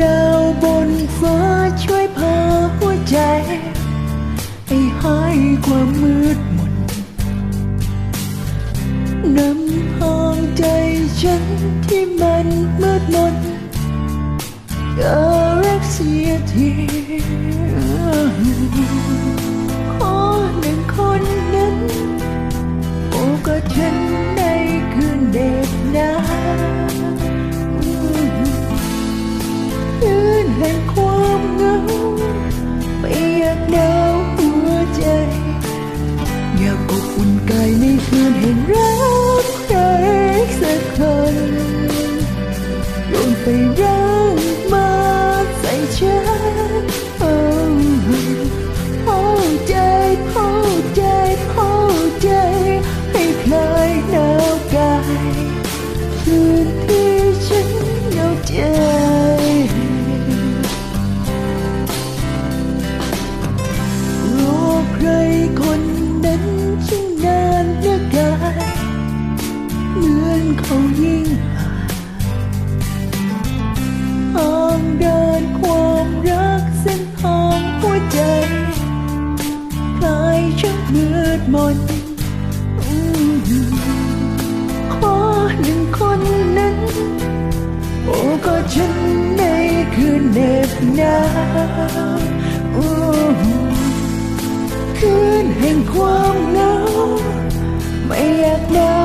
ดาวบนฟ้าช่วยพาหัวใจ ให้หายความมืดมนนำทางใจฉันที่มันมืดมนอย่ารักเสียที คลายหนาวกายคืนที่ฉันเหงาใจรอใครคนนั้นช่างนานเหลือเกินเหมือนเขายิ่งห่างเดินความรักเส้นทางหัวใจคลายช่างมืดมน ขอหนึ่งคนนั้น โอ้ก็ฉันในคืนเหน็บหนาวคืนแห่งความหนาวไม่อยากหนาว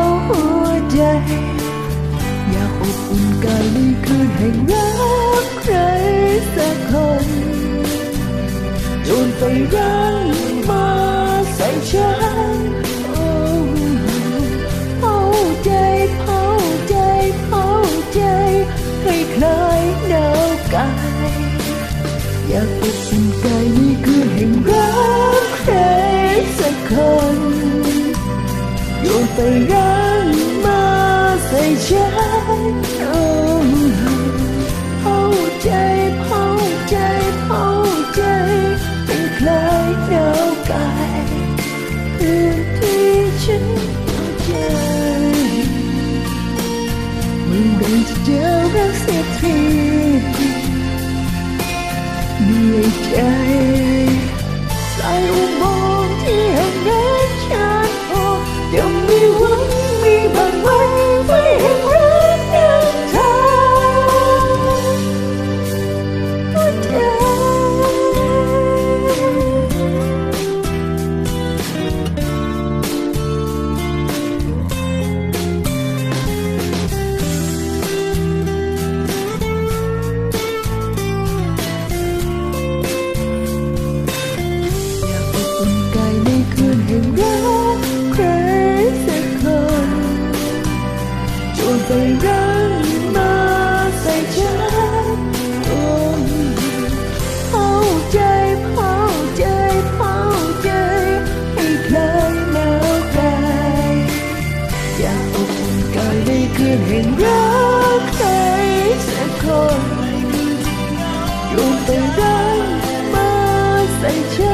าย อยากเป็นสิ่งใดนี่คือแห่งรักใครสักคนโยนไปรักมาใส่ฉัน ไปได้มาใส่ใจ